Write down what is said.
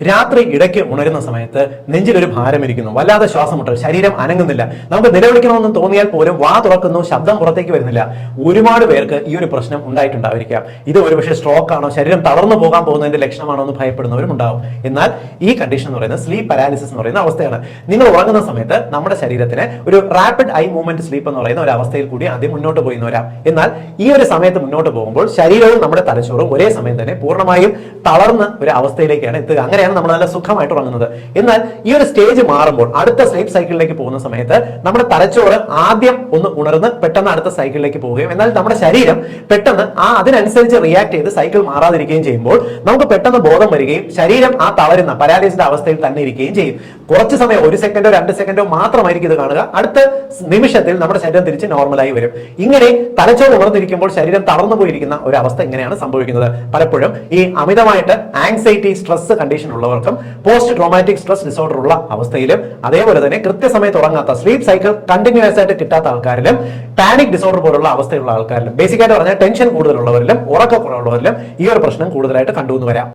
രാത്രി ഇടയ്ക്ക് ഉണരുന്ന സമയത്ത് നെഞ്ചിലൊരു ഭാരം ഇരിക്കുന്നു. വല്ലാതെ ശ്വാസം മുട്ടൽ ശരീരം അനങ്ങുന്നില്ല. നമുക്ക് നിലവിളിക്കണമെന്ന് തോന്നിയാൽ പോലും വാ തുറക്കുന്നു ശബ്ദം പുറത്തേക്ക് വരുന്നില്ല. ഒരുപാട് പേർക്ക് ഈ ഒരു പ്രശ്നം ഉണ്ടായിട്ടുണ്ടായിരിക്കാം. ഇത് ഒരുപക്ഷെ സ്ട്രോക്ക് ആണോ ശരീരം തളർന്നു പോകാൻ പോകുന്നതിന്റെ ലക്ഷണമാണോ എന്ന് ഭയപ്പെടുന്നവരും ഉണ്ടാവും. എന്നാൽ ഈ കണ്ടീഷൻ എന്ന് പറയുന്നത് സ്ലീപ്പ് പാരാലിസിസ് എന്ന് പറയുന്ന അവസ്ഥയാണ്. നിങ്ങൾ ഉറങ്ങുന്ന സമയത്ത് നമ്മുടെ ശരീരത്തിന് ഒരു റാപ്പിഡ് ഐ മൂവ്മെന്റ് സ്ലീപ്പ് എന്ന് പറയുന്ന ഒരു അവസ്ഥയിൽ കൂടി ആദ്യം മുന്നോട്ട് പോയി വരാം. എന്നാൽ ഈ ഒരു സമയത്ത് മുന്നോട്ട് പോകുമ്പോൾ ശരീരവും നമ്മുടെ തലച്ചോറും ഒരേ സമയം തന്നെ പൂർണമായും തളർന്ന ഒരു അവസ്ഥയിലേക്കാണ് എത്തുക. അങ്ങനെയാണ് നമ്മൾ നല്ല സുഖമായിട്ട് ഉറങ്ങുന്നത്. എന്നാൽ ഈ ഒരു സ്റ്റേജ് മാറുമ്പോൾ അടുത്ത സ്ലീപ്പ് സൈക്കിളിലേക്ക് പോകുന്ന സമയത്ത് നമ്മുടെ തലച്ചോറ് ആദ്യം ഒന്ന് ഉണർന്ന് പെട്ടെന്ന് അടുത്ത സൈക്കിളിലേക്ക് പോവുകയും എന്നാൽ നമ്മുടെ ശരീരം പെട്ടെന്ന് ആ അതിനനുസരിച്ച് റിയാക്ട് ചെയ്ത് സൈക്കിൾ മാറാതിരിക്കുകയും ചെയ്യുമ്പോൾ നമുക്ക് പെട്ടെന്ന് ബോധം വരികയും ശരീരം ആ തളരുന്ന പരാലിസിന്റെ അവസ്ഥയിൽ തന്നെ ഇരിക്കുകയും ചെയ്യും. കുറച്ച് സമയം ഒരു സെക്കൻഡോ രണ്ട് സെക്കൻഡോ മാത്രമായിരിക്കും ഇത് കാണുക. അടുത്ത നിമിഷത്തിൽ നമ്മുടെ ശരീരം തിരിച്ച് നോർമലായി വരും. ഇങ്ങനെ തലച്ചോറ് ഉണർന്നിരിക്കുമ്പോൾ ശരീരം തളർന്നു പോയിരിക്കുന്ന ഒരു അവസ്ഥ ഇങ്ങനെയാണ് സംഭവിക്കുന്നത്. പലപ്പോഴും ഈ അമിതമായിട്ട് ആങ്സൈറ്റി സ്ട്രെസ് കണ്ടീഷൻ ഉള്ളവർക്കും പോസ്റ്റ് ട്രോമാറ്റിക് സ്ട്രെസ് ഡിസോർഡർ ഉള്ള അവസ്ഥയിലും അതേപോലെ തന്നെ കൃത്യസമയത്ത് ഉറങ്ങാത്ത സ്ലീപ്പ് സൈക്കിൾ കണ്ടിന്യൂസ് ആയിട്ട് കിട്ടാത്ത ആൾക്കാരിലും പാനിക് ഡിസോർഡർ പോലുള്ള അവസ്ഥയുള്ള ആൾക്കാരിലും ബേസിക്കായിട്ട് പറഞ്ഞാൽ ടെൻഷൻ കൂടുതലുള്ളവരിലും ഉറക്കക്കുറവുള്ളവരിലും ഈ ഒരു പ്രശ്നം കൂടുതലായിട്ട് കണ്ടുവന്നു വരാം.